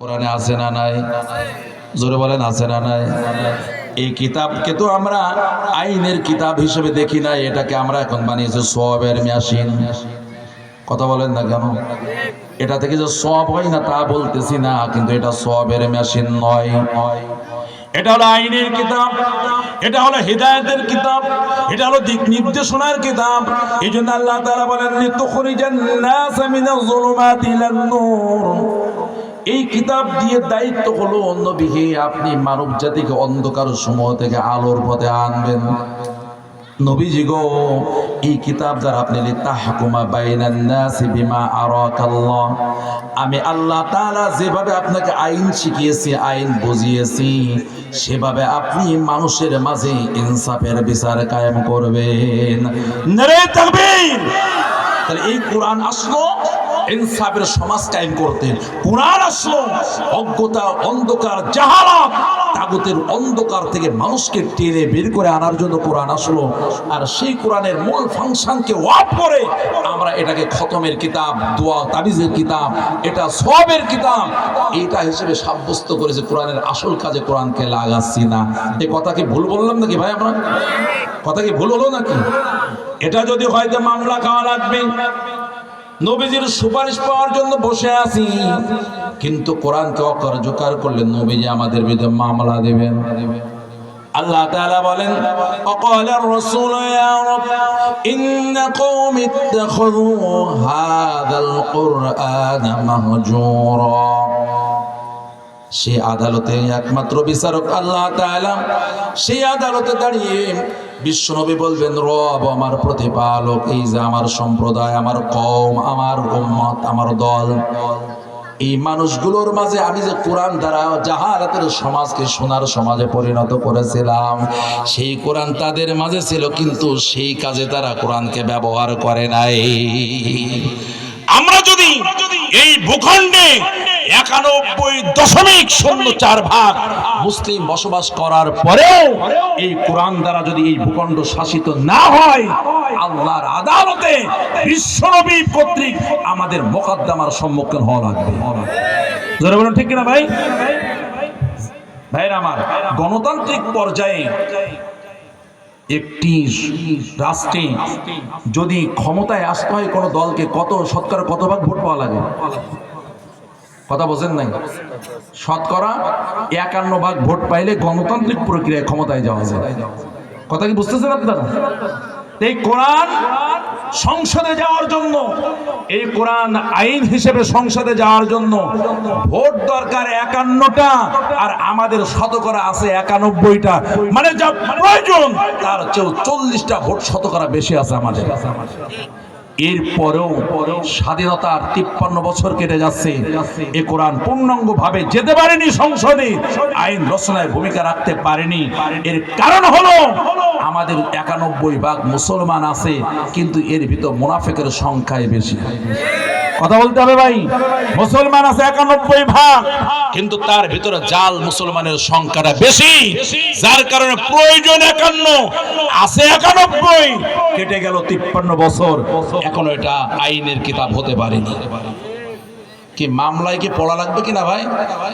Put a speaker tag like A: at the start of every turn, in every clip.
A: কোরআনে আছে না নাই? জোরে বলেন, আছে না নাই? এই কিতাবকে তো আমরা আইনের কিতাব হিসেবে দেখি না এটাকে আমরা এখন বানিয়েছি সবের মেশিন। কথা বলেন না কেন? এটা থেকে যে সব হয় না তা বলতেছি না, কিন্তু এটা সবের মেশিন নয়। এটা হলো আইনের কিতাব, এটা হলো হৃদায়তের কিতাব, এটা হলো দিক নির্দেশনার কিতাব। এই জন্য আল্লাহ তাআলা বলেন, লিতুখরিজান নাস মিনাজ যুলুমাতি ইলান নূর। এই কিতাব দিয়ে দায়িত্ব হলো নবীকে আপনি মানব জাতিকে অন্ধকার সময় থেকে আলোর পথে আনবেন। এই কিতাব আপনি আমি আল্লাহ যেভাবে আপনাকে আইন শিখিয়েছি, আইন বুঝিয়েছি, সেভাবে আপনি মানুষের মাঝে ইনসাফের বিচার কায়েম করবেন। তাহলে এই কোরআন আসলো ইনসাফের সমাজ কায়েম করতে কোরআন আসলো, অজ্ঞতা, অন্ধকার, জাহালাত, তাগুতের অন্ধকার থেকে মানুষকে টেনে বের করে আনার জন্য কোরআন আসলো। আর সেই কোরআনের মূল ফাংশনকে ওয়াপ করে আমরা এটাকে খতমের কিতাব, দোয়া, তাবিজের কিতাব, এটা সবের কিতাব, এটা হিসেবে সাব্যস্ত করেছে কোরআনের আসল কাজে কোরআনকে লাগাচ্ছি না। এই কথা কি ভুল বললাম নাকি ভাই আমরা? কথা কি ভুল হলো নাকি? এটা যদি হয়তো মামলা খাওয়া লাগবে নবীজির সুপারিশ পাওয়ার জন্য বসে আছি কিন্তু কোরআনকে অকার্যকর করলে নবীজি আমাদের বিরুদ্ধে মামলা দেবেন আল্লাহ তাআলা বলেন وقال الرسول يا رب إن قوم اتخذوا هذا القرآن مهجورا সে আদালতে একমাত্র বিচারক আল্লাহ তাআলা। সেই আদালতে দাঁড়িয়ে বিশ্বনবী বলবেন, রব আমার প্রতিপালক, এই যে আমার সম্প্রদায়, আমার কম আমার উম্মত, আমার দল, এই মানুষগুলোর মাঝে আমি যে কোরআন দ্বারা জাহারাতের সমাজকে সোনার সমাজে পরিণত করেছিলাম, সেই কোরআন তাদের মাঝে ছিল, কিন্তু সেই কাজে তারা কোরআনকে ব্যবহার করে নাই। আমরা যদি এই ভূখণ্ডে একানব্বই দশমিক শূন্য চার ভাগ মুসলিম বসবাস করার পরেও এই কোরআন দ্বারা যদি এই ভূখণ্ড শাসিত না হয়, আল্লাহর আদালতে বিশ্বনবী কর্তৃক আমাদের মোকদ্দমার সম্মুখীন হওয়া লাগবে। জোরে বলুন, ঠিক কিনা ভাই? ভাইরা আমার, গণতান্ত্রিক পর্যায়ে একটি রাষ্ট্রে যদি ক্ষমতায় আসতে হয়, কোনো দলকে কত শতকরা কত ভাগ ভোট পাওয়া লাগে? কথা বোঝেন নাই? শতকরা একান্ন ভাগ ভোট পাইলে গণতান্ত্রিক প্রক্রিয়ায় ক্ষমতায় যাওয়া যায়। কথা কি বুঝতেছেন আপনারা? এই কোরআন সংসদে যাওয়ার জন্য, এই কোরআন আইন হিসেবে সংসদে যাওয়ার জন্য ভোট দরকার একান্নটা আর আমাদের শতকরা আছে একানব্বইটা। মানে যা প্রয়োজন, তার চেয়েও চল্লিশটা ভোট শতকরা বেশি আছে আমাদের। এরপরেও স্বাধীনতার তিপ্পান্ন বছর কেটে যাচ্ছে। এ কোরআন পূর্ণাঙ্গ ভাবে যেতে পারেনি সংসদে। আইন রচনায় ভূমিকা রাখতে পারেনি। এর কারণ হলো আমাদের একানব্বই ভাগ মুসলমান আছে, কিন্তু এর ভিতর মুনাফেকের সংখ্যায় বেশি। কথা বলতে হবে ভাই। মুসলমান আছে একানব্বই ভাগ। কিন্তু তার ভিতরে জাল মুসলমানের সংখ্যাটা বেশি, যার কারণে প্রয়োজন একান্ন। আছে একানব্বই, কেটে গেল তিপ্পান্ন বছর। এখনও এটা আইনের কিতাব হতে পারেনি। কি মামলায় কি পড়া লাগবে কি না ভাই?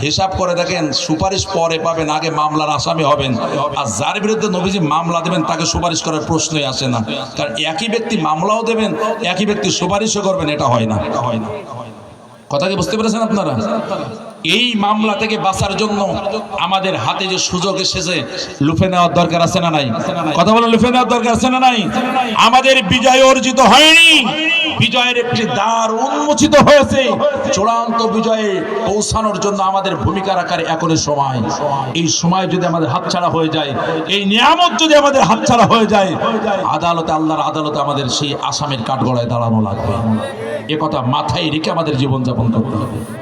A: হিসাব করে দেখেন, সুপারিশ পরে পাবেন, আগে মামলার আসামি হবেন। আর যার বিরুদ্ধে নবীজি মামলা দেবেন, তাকে সুপারিশ করার প্রশ্নই আসে না। কারণ একই ব্যক্তি মামলাও দেবেন, একই ব্যক্তি সুপারিশও করবেন এটা হয় না এটা হয় না। কথা কি বুঝতে পেরেছেন আপনারা? এই মামলা থেকে বাঁচার জন্য আমাদের হাতে যে সুযোগ এসেছে, লুফে নেওয়ার দরকার আছে না নাই? কথা বলে লুফে নেওয়ার দরকার আছে না নাই? আমাদের বিজয় অর্জিত হয়নি। বিজয়ের একটি দ্বার উন্মোচিত হয়েছে। চূড়ান্ত বিজয়ে পৌঁছানোর জন্য আমাদের ভূমিকা রাখার এখনই সময়। এই সময় যদি আমাদের হাতছাড়া হয়ে যায়, এই নিয়ামত যদি আমাদের হাতছাড়া হয়ে যায়, আদালতে, আল্লাহর আদালতে আমাদের সেই আসামের কাঠগড়ায় দাঁড়ানো লাগবে। এ কথা মাথায় রেখে আমাদের জীবনযাপন করতে হবে।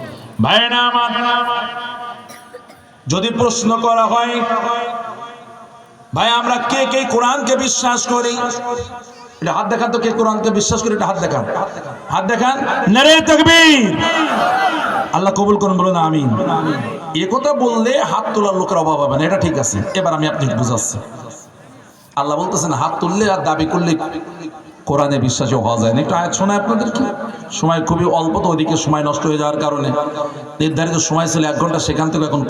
A: যদি প্রশ্ন করা হয়, ভাই, আমরা কে কে কোরআনকে বিশ্বাস করি? এটা হাত দেখান তো কে কোরআনকে বিশ্বাস করি, এটা হাত দেখান। হাত দেখান। নারে তাকবীর। আল্লাহ কবুল করুন, বলুন আমিন। এ কথা বললে হাত তোলার লোকের অভাব হবে না, এটা ঠিক আছে। এবার আমি আপনাকে বুঝাচ্ছি। আল্লাহ বলতেছেন, হাত তুললে আর দাবি করলে কোরআনে বিশ্বাসী হওয়া যায় না। একটু আয়াত শোনায় আপনাদেরকে? সময় খুবই অল্প, তো ওইদিকে সময় নষ্ট হয়ে যাওয়ার কারণে। নির্ধারিত সময় ছিল এক ঘণ্টা, সেখান থেকে এখন